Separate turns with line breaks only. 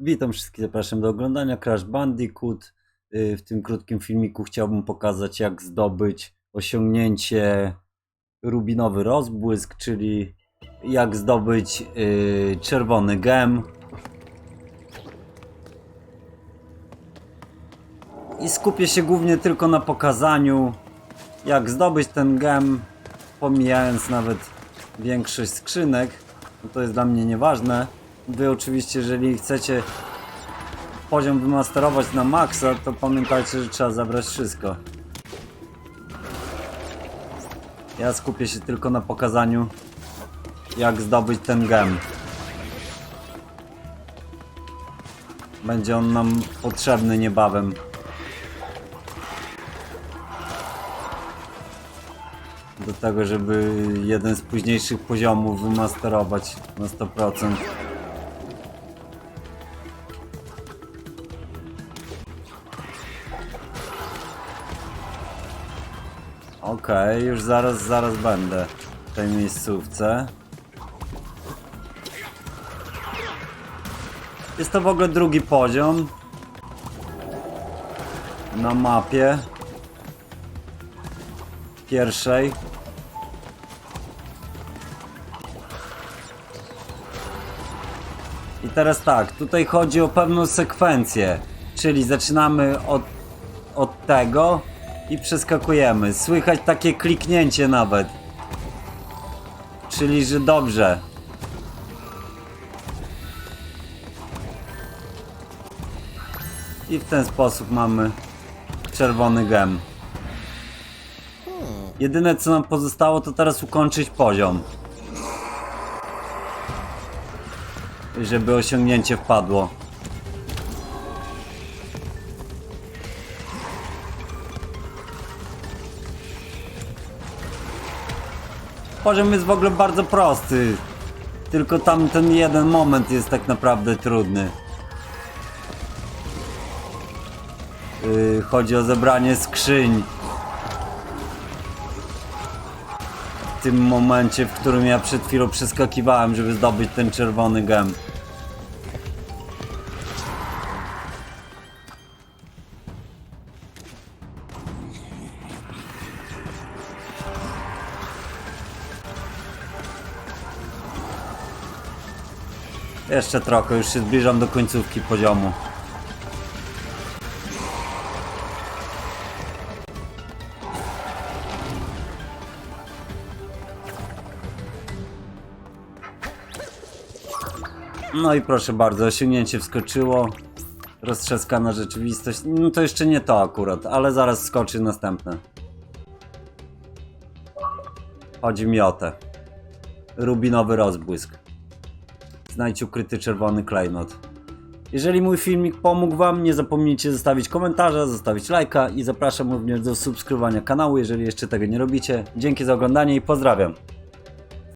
Witam wszystkich, zapraszam do oglądania Crash Bandicoot. Y, W tym krótkim filmiku chciałbym pokazać, jak zdobyć osiągnięcie rubinowy rozbłysk, czyli jak zdobyć y, czerwony gem. I skupię się głównie tylko na pokazaniu, jak zdobyć ten gem, pomijając nawet większość skrzynek. No to jest dla mnie nieważne. Wy oczywiście, jeżeli chcecie poziom wymasterować na maksa, to pamiętajcie, że trzeba zabrać wszystko. Ja skupię się tylko na pokazaniu, jak zdobyć ten gem. Będzie on nam potrzebny niebawem. Do tego, żeby jeden z późniejszych poziomów wymasterować na 100%. Okej, już zaraz, zaraz będę w tej miejscówce. Jest to w ogóle drugi poziom na mapie pierwszej. I teraz tak, tutaj chodzi o pewną sekwencję, czyli zaczynamy od, od tego i przeskakujemy. Słychać takie kliknięcie nawet. Czyli, że dobrze. I w ten sposób mamy czerwony gem. Jedyne co nam pozostało to teraz ukończyć poziom. Żeby osiągnięcie wpadło. Poziom jest w ogóle bardzo prosty. Tylko tam ten jeden moment jest tak naprawdę trudny. Yy, chodzi o zebranie skrzyń. W tym momencie, w którym ja przed chwilą przeskakiwałem, żeby zdobyć ten czerwony gem. Jeszcze trochę, już się zbliżam do końcówki poziomu. No i proszę bardzo, osiągnięcie wskoczyło. Roztrzaskana rzeczywistość. No to jeszcze nie to akurat, ale zaraz skoczy następne. Chodzi mi o te. Rubinowy rozbłysk. Znajdź ukryty czerwony klejnot. Jeżeli mój filmik pomógł Wam, nie zapomnijcie zostawić komentarza, zostawić lajka i zapraszam również do subskrybowania kanału, jeżeli jeszcze tego nie robicie. Dzięki za oglądanie i pozdrawiam.